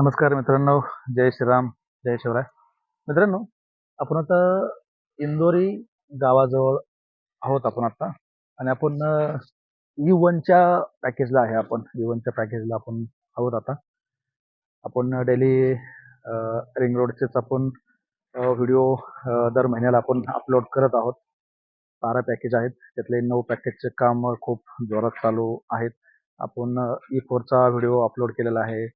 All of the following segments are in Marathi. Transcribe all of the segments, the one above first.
नमस्कार मित्रांनो जय श्रीराम जय शिवराय. मित्रांनो आपण आता इंदोरी गावाजवळ आहोत आपण आता. आणि आपण यू वनच्या पॅकेजला आहे आपण. यू वनच्या पॅकेजला आपण आहोत आता. आपण डेली रिंग रोडचेच आपण व्हिडिओ दर महिन्याला आपण अपलोड करत आहोत. बारा पॅकेज आहेत. त्यातले नऊ पॅकेजचे काम खूप जोरात चालू आहेत. आपण ई फोरचा व्हिडिओ अपलोड केलेला आहे.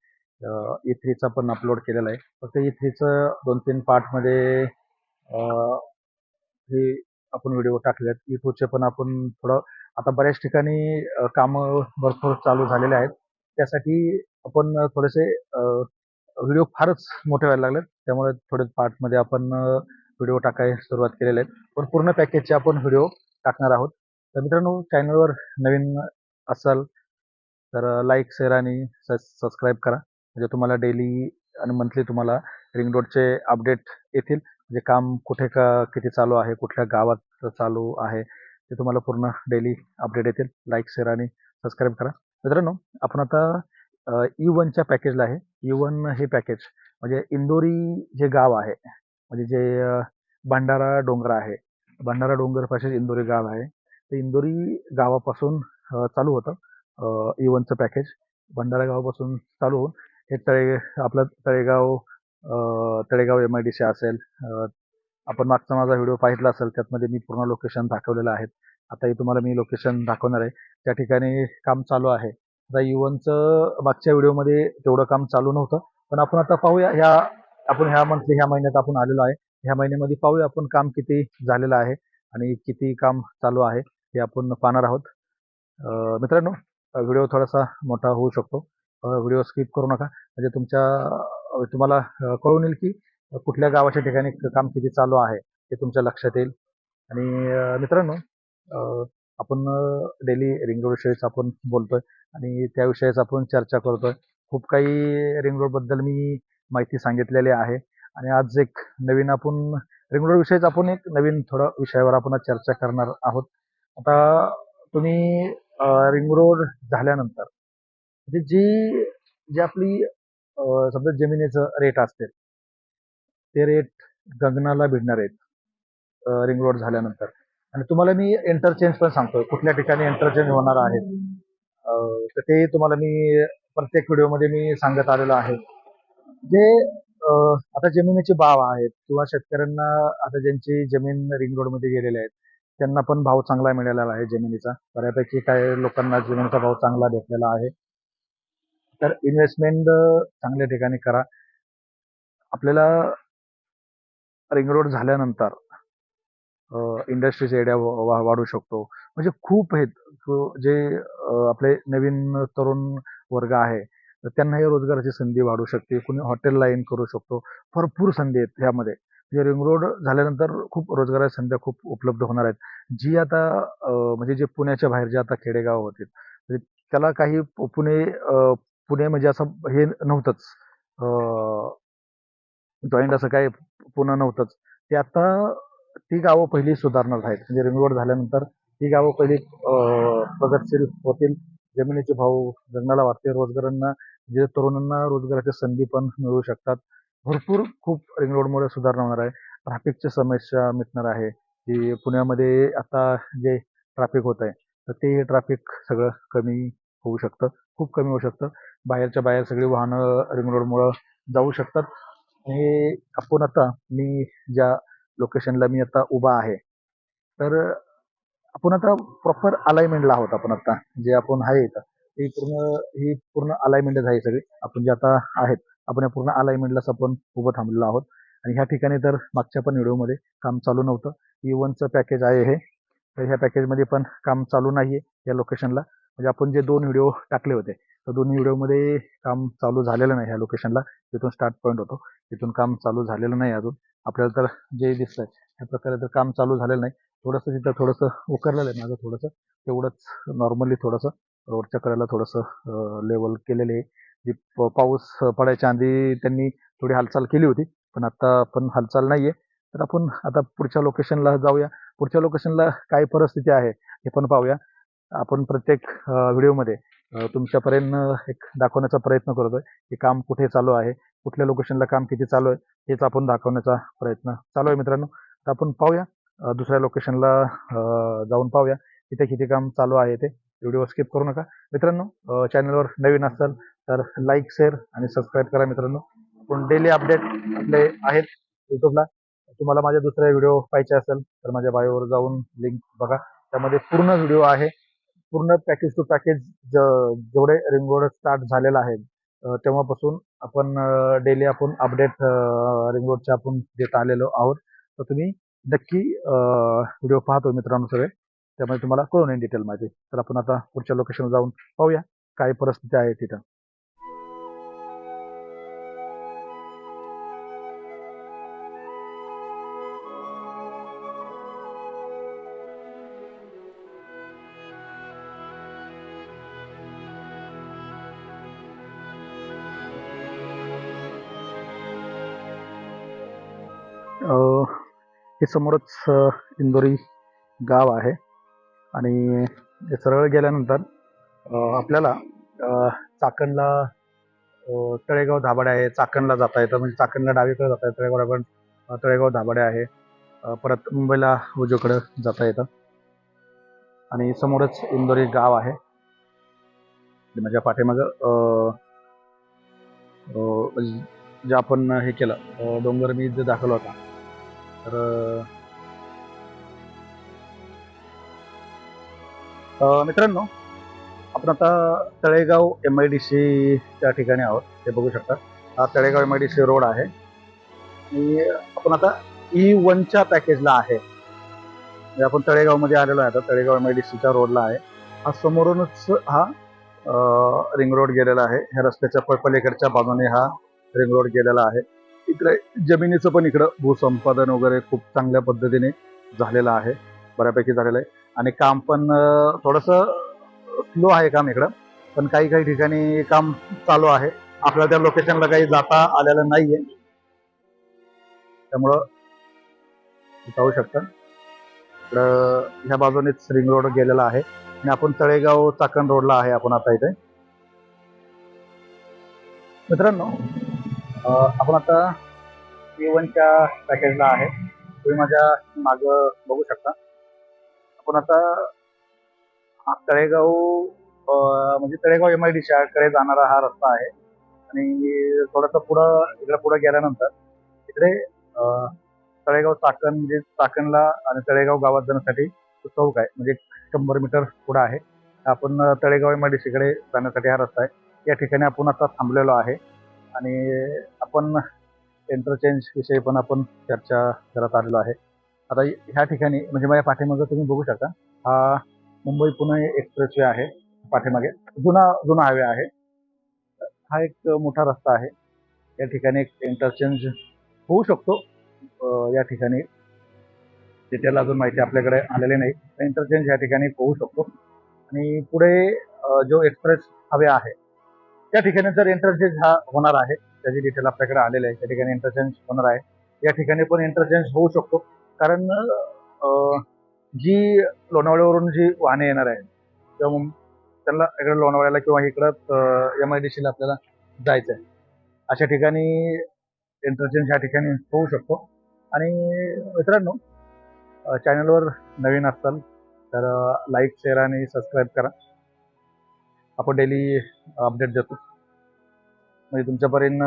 ई थ्रीचा e पण अपलोड केलेला आहे. फक्त e ई थ्रीचं दोन तीन पार्टमध्ये हे आपण व्हिडिओ टाकले आहेत ई पण आपण थोडं आता बऱ्याच ठिकाणी कामं भरपूर चालू झालेले आहेत. त्यासाठी आपण थोडेसे व्हिडिओ फारच मोठे व्हायला लागलेत. त्यामुळे थोडे पार्टमध्ये आपण व्हिडिओ टाकायला सुरुवात केलेले आहेत पण पूर्ण पॅकेजचे आपण व्हिडिओ टाकणार आहोत. तर मित्रांनो चॅनलवर नवीन असाल तर लाईक शेअर आणि सबस्क्राईब करा. म्हणजे तुम्हाला डेली आणि मंथली तुम्हाला रिंग रोडचे अपडेट येतील. म्हणजे काम कुठे का किती चालू आहे कुठल्या गावात चालू आहे ते तुम्हाला पूर्ण डेली अपडेट येतील. लाईक शेअर आणि सबस्क्राईब करा. मित्रांनो आपण आता ई वनच्या पॅकेजला आहे. E ई वन हे पॅकेज म्हणजे इंदोरी जे गाव आहे म्हणजे जे भंडारा डोंगर आहे. भंडारा डोंगरपाशी इंदोरी गाव आहे. ते इंदोरी गावापासून चालू होतं ई वनचं पॅकेज भंडारा गावापासून चालू होऊन हे तळे आपलं Talegaon Talegaon M I D C असेल आपण मागचा माझा व्हिडिओ पाहिला असेल त्यातमध्ये मी पूर्ण लोकेशन दाखवलेलं आहे. आताही तुम्हाला मी लोकेशन दाखवणार आहे. त्या ठिकाणी काम चालू आहे. आता युवनचं मागच्या व्हिडिओमध्ये तेवढं काम चालू नव्हतं. पण आपण आता पाहूया ह्या आपण ह्या मंथली ह्या महिन्यात आपण आलेलो आहे. ह्या महिन्यामध्ये पाहूया आपण काम किती झालेलं आहे आणि किती काम चालू आहे हे आपण पाहणार आहोत. मित्रांनो व्हिडिओ थोडासा मोठा होऊ शकतो. व्हिडिओ स्किप करू नका. म्हणजे तुमच्या तुम्हाला कळून येईल की कुठल्या गावाच्या ठिकाणी काम किती चालू आहे ते तुमच्या लक्षात येईल. आणि मित्रांनो आपण डेली रिंग रोडविषयीच आपण बोलतोय आणि त्याविषयीच आपण चर्चा करतोय. खूप काही रिंग रोडबद्दल मी माहिती सांगितलेली आहे. आणि आज एक नवीन आपण रिंग रोडविषयीच आपण एक नवीन थोडं विषयावर आपण चर्चा करणार आहोत. आता तुम्ही रिंग रोड झाल्यानंतर म्हणजे जी जी आपली समजा जमिनीचं रेट असते ते रेट गगनाला भिडणार आहेत रिंग रोड झाल्यानंतर. आणि तुम्हाला मी इंटरचेंज पण सांगतोय कुठल्या ठिकाणी इंटरचेंज होणार आहेत तर ते तुम्हाला मी प्रत्येक व्हिडिओमध्ये मी सांगत आलेलो आहे. जे आता जमिनीचे भाव आहेत किंवा शेतकऱ्यांना आता ज्यांची जमीन रिंग रोडमध्ये गेलेली आहेत त्यांना पण भाव चांगला मिळालेला आहे जमिनीचा. बऱ्यापैकी काही लोकांना जमिनीचा भाव चांगला भेटलेला आहे. तर इन्व्हेस्टमेंट चांगल्या ठिकाणी करा. आपल्याला रिंग रोड झाल्यानंतर इंडस्ट्रीज एरिया वाढू शकतो. म्हणजे खूप आहेत जे आपले नवीन तरुण वर्ग आहे त्यांनाही रोजगाराची संधी वाढू शकते. कुणी हॉटेल लाईन करू शकतो. भरपूर संधी आहेत ह्यामध्ये. म्हणजे रिंग रोड झाल्यानंतर खूप रोजगाराच्या संध्या खूप उपलब्ध होणार आहेत. जी आता म्हणजे जे पुण्याच्या बाहेर जे आता खेडेगाव होते म्हणजे त्याला काही पुणे पुणे म्हणजे असं हे नव्हतंच. जॉईंट असं काय पुणे नव्हतंच. ते आता ती गावं पहिली सुधारणार आहेत. म्हणजे रिंग रोड झाल्यानंतर ती गावं पहिली प्रगतशील होतील. जमिनीचे भाव जंगलाला वाटते रोजगारांना जे तरुणांना रोजगाराच्या संधी पण मिळू शकतात. भरपूर खूप रिंग रोडमुळे सुधारणा होणार आहे. ट्रॅफिकची समस्या मिटणार आहे. की पुण्यामध्ये आता जे ट्रॅफिक होत आहे तर ते ट्रॅफिक सगळं कमी होऊ शकतं. खूप कमी होऊ शकतं. बाहेरच्या बाहेर सगळी वाहनं रिंग रोडमुळं जाऊ शकतात. आणि आपण आता मी ज्या लोकेशनला मी आता उभा आहे तर आपण आता प्रॉपर अलाइनमेंटला आहोत आपण आता जे आपण आहे इथं. ही पूर्ण ही पूर्ण अलाइनमेंटच आहे सगळी. आपण जे आता आहेत आपण या पूर्ण अलाइनमेंटलाच आपण उभं थांबलेलो आहोत. आणि ह्या ठिकाणी तर मागच्या पण व्हिडिओमध्ये काम चालू नव्हतं. ई वनचं पॅकेज आहे हे. तर ह्या पॅकेजमध्ये पण काम चालू नाही आहे या लोकेशनला म्हणजे आपण जे दोन व्हिडिओ टाकले होते तर दोन्ही व्हिडिओमध्ये काम चालू झालेलं नाही ह्या लोकेशनला तिथून स्टार्ट पॉईंट होतो. तिथून काम चालू झालेलं नाही अजून. आपल्याला तर जे दिसतंय ह्या प्रकारे तर काम चालू झालेलं नाही. थोडंसं तिथं थोडंसं उकरलेलं आहे माझं थोडंसं. तेवढंच नॉर्मली थोडंसं रोडच्या कडेला थोडंसं लेवल केलेलं आहे. जी पाऊस पडायच्या आधी त्यांनी थोडी हालचाल केली होती पण आता पण हालचाल नाही आहे तर आपण आता पुढच्या लोकेशनला जाऊया. पुढच्या लोकेशनला काय परिस्थिती आहे हे पण पाहूया. आपण प्रत्येक व्हिडिओमध्ये तुमच्यापर्यंत एक दाखवण्याचा प्रयत्न करतोय की काम कुठे चालू आहे कुठल्या लोकेशनला काम किती चालू आहे हेच आपण दाखवण्याचा प्रयत्न चालू आहे मित्रांनो. तर आपण पाहूया दुसऱ्या लोकेशनला जाऊन पाहूया इथे किती काम चालू आहे ते. व्हिडिओ स्किप करू नका. मित्रांनो चॅनलवर नवीन असाल तर लाईक शेअर आणि सबस्क्राईब करा मित्रांनो. आपण डेली अपडेट आपले आहेत युट्यूबला तुम्हाला माझ्या दुसऱ्या व्हिडिओ पाहिजे असेल तर माझ्या बायोवर जाऊन लिंक बघा. त्यामध्ये पूर्ण व्हिडिओ आहे. पूर्ण पॅकेज टू पॅकेज जेवढे रिंग रोड स्टार्ट झालेला आहे तेव्हापासून आपण डेली आपण अपडेट रिंग रोडचे आपण देत आलेलो आहोत. तर तुम्ही नक्की व्हिडिओ पाहतो मित्रांनो सगळे. त्यामुळे तुम्हाला कळून येईल डिटेल माहिती. तर आपण आता पुढच्या लोकेशन जाऊन पाहूया काय परिस्थिती आहे तिथं. हे समोरच इंदोरी गाव आहे. आणि सरळ गेल्यानंतर आपल्याला चाकणला तळेगाव धाबाडे आहे. चाकणला जाता येतं. म्हणजे चाकणला डावीकडे जाता येतं. तळेगाव आपण तळेगाव धाबाडे आहे. परत मुंबईला उजवकडं जाता येतं. आणि समोरच इंदोरी गाव आहे. माझ्या पाठीमागं म्हणजे जे आपण हे केलं डोंगर मी जे दाखवला होता. तर मित्रांनो आपण आता Talegaon M I D C त्या ठिकाणी आहोत. हे बघू शकता. हा Talegaon M I D C road आहे. आणि आपण आता ई वनच्या पॅकेजला आहे. म्हणजे आपण तळेगावमध्ये आलेलो आहे आता. तळेगाव एम आय डी सीच्या रोडला आहे. हा समोरूनच हा रिंग रोड गेलेला आहे. ह्या रस्त्याच्या प- पलीकडच्या बाजूने हा रिंग रोड गेलेला आहे. इकडे जमिनीचं पण इकडं भूसंपादन वगैरे खूप चांगल्या पद्धतीने झालेलं आहे बऱ्यापैकी झालेलं आहे. आणि काम पण थोडंसं स्लो आहे काम इकडं पण काही काही ठिकाणी काम चालू आहे. आपल्याला त्या लोकेशनला काही जाता आलेलं नाहीये. त्यामुळं जाऊ पाहू शकता. इकडं ह्या बाजूनेच रिंग रोड गेलेला आहे. आणि आपण तळेगाव चाकण रोडला आहे आपण आता इथे. मित्रांनो आपण आता वनच्या पॅकेजला आहे. तुम्ही माझ्या माग बघू शकता. आपण आता हा तळेगाव म्हणजे तळेगाव एम आय डी कडे जाणारा हा रस्ता आहे. आणि थोडंसं पुढं इकडे पुढे गेल्यानंतर इकडे तळेगाव चाकण म्हणजे चाकणला आणि तळेगाव गावात जाण्यासाठी चौक आहे. म्हणजे शंभर मीटर पुढं आहे. आपण तळेगाव एम आय डी सीकडे जाण्यासाठी हा रस्ता आहे. या ठिकाणी आपण आता थांबलेलो आहे. आणि आपण इंटरचेंज विषयी पण आपण चर्चा करत आलेलो आहे. आता ह्या ठिकाणी म्हणजे माझ्या पाठीमागे तुम्ही बघू शकता हा मुंबई पुणे एक्सप्रेसवे आहे पाठीमागे. जुना जुना हायवे आहे. हा एक मोठा रस्ता आहे. या ठिकाणी एक इंटरचेंज होऊ शकतो. या ठिकाणी डिटेल अजून माहिती आपल्याकडे आलेली नाही. इंटरचेंज या ठिकाणी होऊ शकतो. आणि पुढे जो एक्सप्रेस हवे आहे त्या ठिकाणी जर इंटरचेंज हा होणार आहे त्याची डिटेल आपल्याकडे आलेले आहे त्या ठिकाणी इंटरचेंज होणार आहे. या ठिकाणी पण इंटरचेंज होऊ शकतो. कारण जी लोणावळ्यावरून जी वाहने येणार आहेत किंवा मग त्यांना इकडे लोणावळ्याला किंवा इकडं एम आय डी सीला आपल्याला जायचं आहे. अशा ठिकाणी इंटरचेंज ह्या ठिकाणी होऊ शकतो. आणि मित्रांनो चॅनलवर नवीन असाल तर लाईक शेअर आणि सबस्क्राईब करा. आपण डेली अपडेट देतो. म्हणजे तुमच्यापर्यंत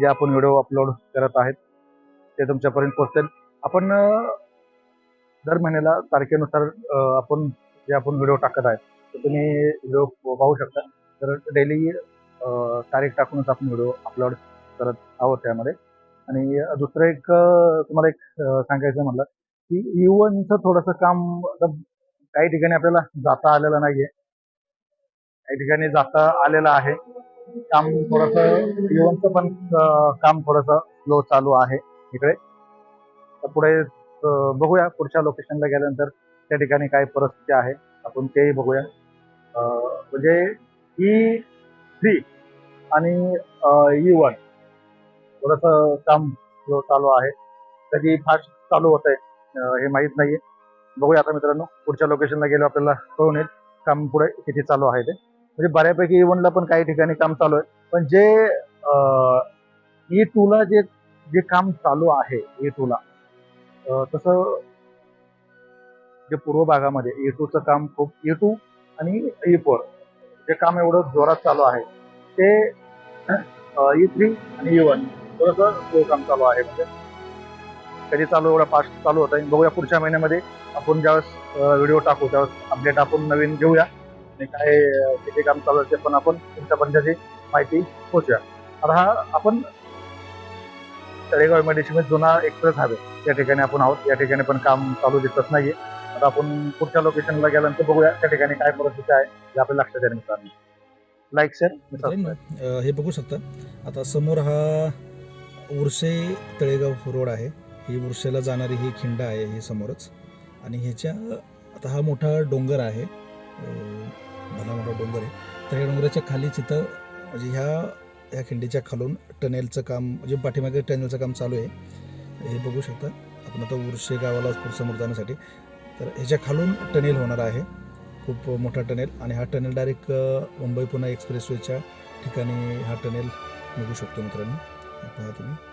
जे आपण व्हिडिओ अपलोड करत आहेत ते तुमच्यापर्यंत पोहोचतील. आपण दर महिन्याला तारखेनुसार आपण जे आपण व्हिडिओ टाकत आहे तर तुम्ही व्हिडिओ पाहू शकता. तर डेली तारीख टाकूनच आपण व्हिडिओ अपलोड करत आहोत त्यामध्ये. आणि दुसरं एक तुम्हाला एक सांगायचं म्हणलं की युवनचं थोडंसं काम आता काही ठिकाणी आपल्याला जाता आलेलं नाहीये. या ठिकाणी जाता आलेलं आहे. काम थोडस युवनचं पण काम थोडस स्लो चालू आहे इकडे. पुढे बघूया पुढच्या लोकेशनला गेल्यानंतर त्या ठिकाणी काय परिस्थिती आहे. आपण तेही बघूया. म्हणजे ई थ्री आणि ई वन थोडस काम स्लो चालू आहे. कधी फास्ट चालू होत आहे हे माहीत नाहीये. बघूया आता मित्रांनो पुढच्या लोकेशनला गेलो आपल्याला कळून येईल. काम पुढे किती चालू आहे ते. म्हणजे बऱ्यापैकी इव्हनला ला पण काही ठिकाणी काम चालू आहे. पण जे ई टूला जे जे काम चालू आहे ए टूला तसं जे पूर्व भागामध्ये ए टूचं काम खूप ए टू आणि ई फोर जे काम एवढं जोरात चालू आहे ते ई थ्री आणि ई वन थोडंसं slow काम चालू आहे. म्हणजे कधी चालू एवढा फास्ट चालू होता बघूया पुढच्या महिन्यामध्ये आपण ज्यावेळेस व्हिडिओ टाकू त्यावेळेस अपडेट आपण नवीन घेऊया. आणि काय किती काम चालू आहे पण आपण तुमच्यापर्यंत त्याची माहिती पोहोचूया. आता हा आपण तळेगाव मेडिसिन जुना एक्सप्रेस हवे या ठिकाणी आपण आहोत. या ठिकाणी पण काम चालू दिसत नाहीये. आता आपण पुढच्या लोकेशनला गेल्यानंतर बघूया त्या ठिकाणी काय परिस्थिती आहे हे आपल्या लक्षात येईल मित्रांनो लाईक शेअर अ, हे बघू शकता. आता समोर हा उर्से तळेगाव रोड आहे. ही उर्सेला जाणारी ही खिंड आहे ही समोरच. आणि ह्याच्या आता हा मोठा डोंगर आहे. भला मोठा डोंगर आहे. तर ह्या डोंगराच्या खालीच इथं म्हणजे ह्या ह्या खिंडीच्या खालून टनेलचं काम म्हणजे पाठीमागे टनेलचं काम चालू आहे. हे बघू शकता. आपण आता उर्से गावाला समोर जाण्यासाठी. तर ह्याच्या खालून टनेल होणार आहे. खूप मोठा टनेल आणि हा टनेल डायरेक्ट मुंबई पुणे एक्सप्रेसवेच्या ठिकाणी हा टनेल निघू शकतो मित्रांनो. पहा तुम्ही.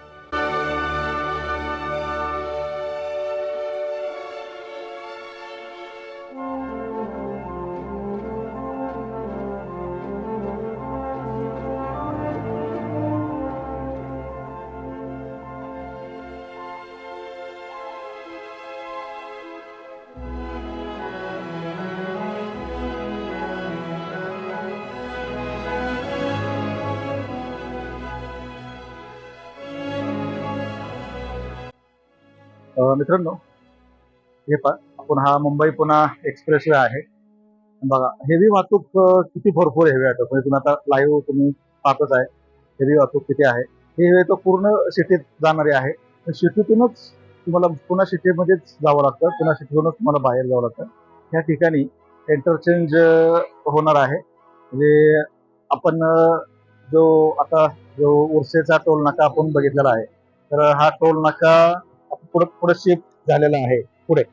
मित्रांनो हे पहा आपण हा मुंबई पुन्हा एक्सप्रेस वे आहे. बघा हेवी वाहतूक किती भरपूर हेवी आहे म्हणजे तुम्ही आता लाईव्ह तुम्ही पाहतच आहे हेवी वाहतूक किती आहे. हे हेवी तर पूर्ण सिटीत जाणारी आहे. सिटीतूनच तुम्हाला पुन्हा सिटीमध्येच जावं लागतं. पुन्हा सिटीतूनच तुम्हाला बाहेर जावं लागतं. ह्या ठिकाणी इंटरचेंज होणार आहे. म्हणजे आपण जो आता जो उर्सेचा टोल नाका आपण बघितलेला आहे तर हा टोल नाका पुढे पुढे शिफ्ट झालेला आहे पुढे.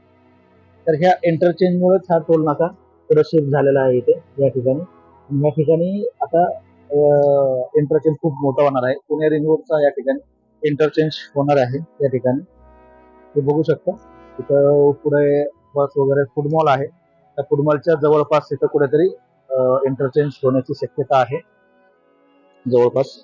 तर ह्या इंटरचेंजमुळेच हा टोल नाका. पुढे शिफ्ट झालेला आहे इथे या ठिकाणी. या ठिकाणी आता इंटरचेंज खूप मोठा होणार आहे. पुणे रिंग रोडचा या ठिकाणी इंटरचेंज होणार आहे या ठिकाणी. ते बघू शकता. तिथं पुढे बस वगैरे फूड मॉल आहे. त्या फूड मॉलच्या जवळपास तिथं कुठेतरी इंटरचेंज होण्याची शक्यता आहे. जवळपास.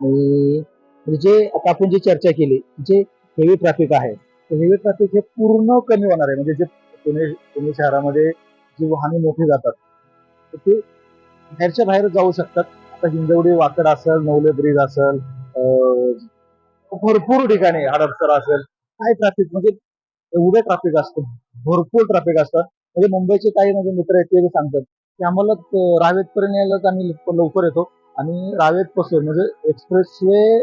आणि म्हणजे जे आता आपण जी चर्चा केली जे हेवी ट्रॅफिक आहे. हेवी ट्रॅफिक हे पूर्ण कमी होणार आहे. म्हणजे जे पुणे पुणे शहरामध्ये जी वाहने मोठी जातात तर ते बाहेरच्या बाहेर जाऊ शकतात. आता हिंजवडी वाकड असेल नवले ब्रिज असेल भरपूर ठिकाणी हडपसर असेल काय ट्रॅफिक म्हणजे एवढं ट्रॅफिक असतं. भरपूर ट्रॅफिक असतं. म्हणजे मुंबईचे काही म्हणजे मित्र आहेत ते सांगतात की आम्हाला रावेत पर्यंत यायलाच आम्ही लवकर येतो. आणि रावेत पासून म्हणजे एक्सप्रेस वे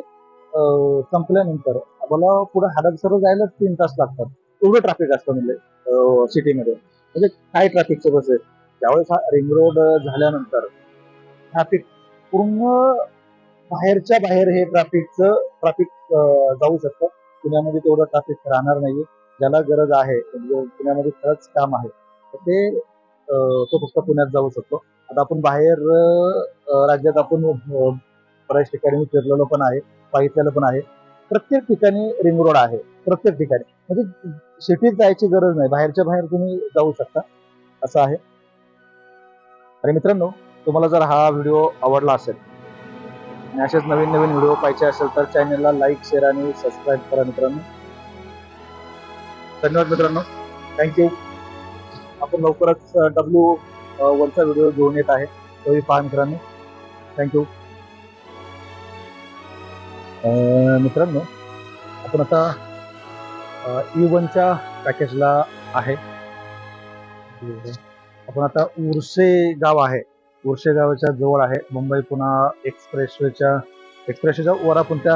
संपल्यानंतर मला पुढे हडपसर जायला तीन तास लागतात. एवढं ट्रॅफिक असतं म्हणजे सिटीमध्ये म्हणजे काय ट्रॅफिकचं बस आहे? त्यावेळेस हा रिंग रोड झाल्यानंतर ट्रॅफिक पूर्ण बाहेरच्या बाहेर हे ट्रॅफिकचं ट्रॅफिक जाऊ शकतं. पुण्यामध्ये तेवढं ट्रॅफिक राहणार नाही ज्याला गरज आहे म्हणजे पुण्यामध्ये खरंच काम आहे. तर ते तो फक्त पुण्यात जाऊ शकतो. आता आपण बाहेर राज्यात आपण बऱ्याच ठिकाणी फिरलेलो पण आहे पाहिलेलं पण आहे. प्रत्येक ठिकाणी रिंग रोड आहे. प्रत्येक ठिकाणी. म्हणजे सिटीत जायची गरज नाही. बाहेरच्या बाहेर तुम्ही जाऊ शकता. असं आहे. आणि मित्रांनो तुम्हाला जर हा व्हिडिओ आवडला असेल आणि असेच नवीन नवीन व्हिडिओ पाहिजे असेल तर चॅनलला लाईक शेअर आणि सबस्क्राईब करा मित्रांनो. धन्यवाद मित्रांनो. थँक्यू आपण लवकरच डब्ल्यू वरचा व्हिडिओ घेऊन येत आहे. तोही पहा मित्रांनो. थँक्यू मित्रांनो आपण आता ई वनच्या पॅकेजला आहे. आपण आता उर्से गाव आहे. उर्से गावाच्या जवळ आहे. मुंबई पुणा एक्सप्रेसवेच्या एक्सप्रेसवेच्या वर आपण त्या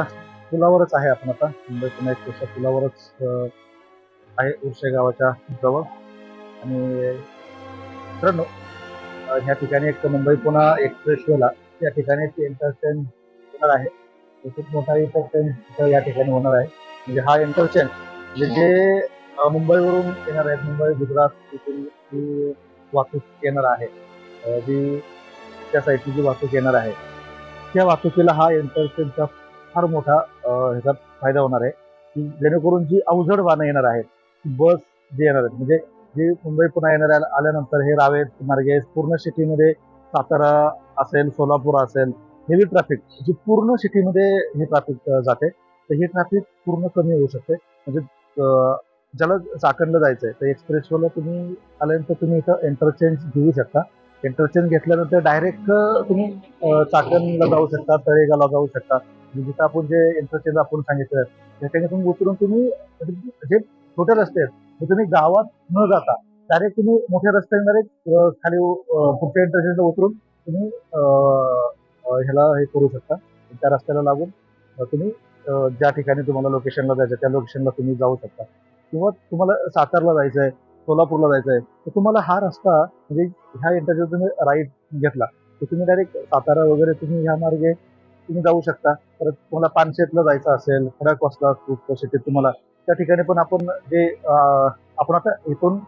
पुलावरच आहे आपण आता. मुंबई पुणा एक्सप्रेसच्या पुलावरच आहे उर्से गावाच्या जवळ. आणि मित्रांनो या ह्या ठिकाणी एक मुंबई पुणा एक्सप्रेसवेला या ठिकाणी इंटरचेंज होणार आहे. तो खूप मोठा इंटरचेंज या ठिकाणी होणार आहे. म्हणजे हा इंटरचेंज म्हणजे जे मुंबईवरून येणार आहेत मुंबई गुजरात तिथून जी वाहतूक येणार आहे जी त्या साईडची जी वाहतूक येणार आहे त्या वाहतुकीला हा इंटरचेंजचा फार मोठा ह्याचा फायदा होणार आहे. की जेणेकरून जी अवजड वाहनं येणार आहेत बस जे येणार आहेत म्हणजे जी मुंबई पुन्हा येणार आल्यानंतर हे रावेत मार्गे पूर्ण सिटीमध्ये सातारा असेल सोलापूर असेल हेवी ट्रॅफिक जी पूर्ण सिटीमध्ये हे ट्रॅफिक जाते तर हे ट्रॅफिक पूर्ण कमी होऊ शकते. म्हणजे ज्याला चाकणला जायचं आहे तर एक्सप्रेसवरला तुम्ही आल्यानंतर तुम्ही इथं इंटरचेंज घेऊ शकता. इंटरचेंज घेतल्यानंतर डायरेक्ट तुम्ही चाकणला जाऊ शकता तळेगावला जाऊ शकता. म्हणजे जिथं आपण जे इंटरचेंज आपण सांगितलं त्या ठिकाणी तुम्ही उतरून तुम्ही जे छोटे रस्ते आहेत ते तुम्ही गावात न जाता डायरेक्ट तुम्ही मोठ्या रस्त्याने खाली पुढच्या इंटरचेंजला उतरून तुम्ही ह्याला हे करू शकता. त्या रस्त्याला लागून तुम्ही ज्या ठिकाणी तुम्हाला लोकेशनला जायचं आहे, त्या लोकेशनला तुम्ही जाऊ शकता. किंवा तुम्हाला सातारला जायचं आहे सोलापूरला जायचं आहे तर तुम्हाला हा रस्ता म्हणजे ह्या इंटरव्ह्यू तुम्ही राईट घेतला तर तुम्ही डायरेक्ट सातारा वगैरे तुम्ही ह्या मार्गे तुम्ही जाऊ शकता. परत तुम्हाला पानशेतला जायचं असेल खडकवासला खूप सिटीत तुम्हाला. त्या ठिकाणी पण आपण जे आपण आता इथून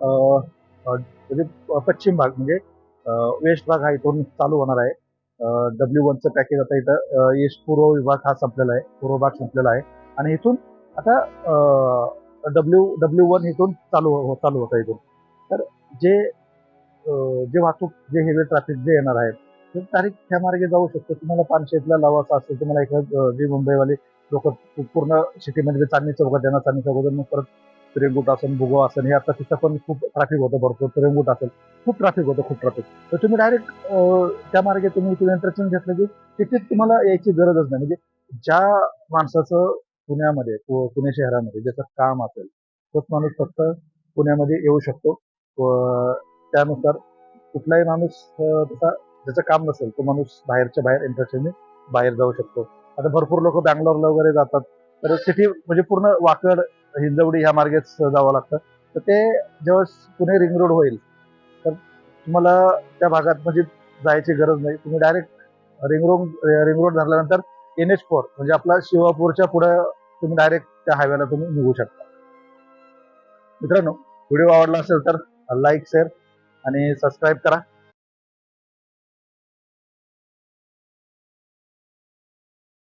म्हणजे पश्चिम भाग म्हणजे वेस्ट भाग हा इथून चालू होणार आहे. डब्ल्यू वनचं पॅकेज आता इथं ईस्ट पूर्व विभाग हा संपलेला आहे पूर्व भाग संपलेला आहे. आणि इथून आता डब्ल्यू डब्ल्यू वन इथून चालू हो- चालू होतं इथून. तर जे जे वाहतूक जे हेवी ट्रॅफिक जे येणार आहे ते तारीख त्या मार्गे जाऊ शकतो. तुम्हाला पानशेतला लावायचं असेल तुम्हाला इकडं जे मुंबईवाले लोक पूर्ण सिटीमध्ये चांदणी चौकात येणार चांदणी चौकात मग परत तिरंगुट असेल भुगो असेल हे आता तिथं पण खूप ट्रॅफिक होतं भरपूर. तिरंगुट असेल खूप ट्रॅफिक होतं खूप ट्रॅफिक तर तुम्ही डायरेक्ट त्या मार्गे तुम्ही इथून इंटरचेंज घेतलं की तिथे तुम्हाला यायची गरजच नाही. म्हणजे ज्या माणसाचं पुण्यामध्ये पुणे शहरामध्ये ज्याचं काम असेल तोच माणूस फक्त पुण्यामध्ये येऊ शकतो. व त्यानुसार कुठलाही माणूस तसा ज्याचं काम नसेल तो माणूस बाहेरच्या बाहेर इंटरचेंज बाहेर जाऊ शकतो. आता भरपूर लोक बँगलोरला वगैरे जातात. तर सिटी म्हणजे पूर्ण वाकड हिंजवडी ह्या मार्गेच जावं लागतं. तर ते जेव्हा पुणे रिंग रोड होईल तर तुम्हाला त्या भागात म्हणजे जायची गरज नाही. तुम्ही direct ring road ring road धरल्यानंतर N H four म्हणजे आपला शिवापूरच्या पुढे तुम्ही डायरेक्ट त्या हायवेला तुम्ही निघू शकता. मित्रांनो व्हिडिओ आवडला असेल तर लाईक शेअर आणि सबस्क्राईब करा.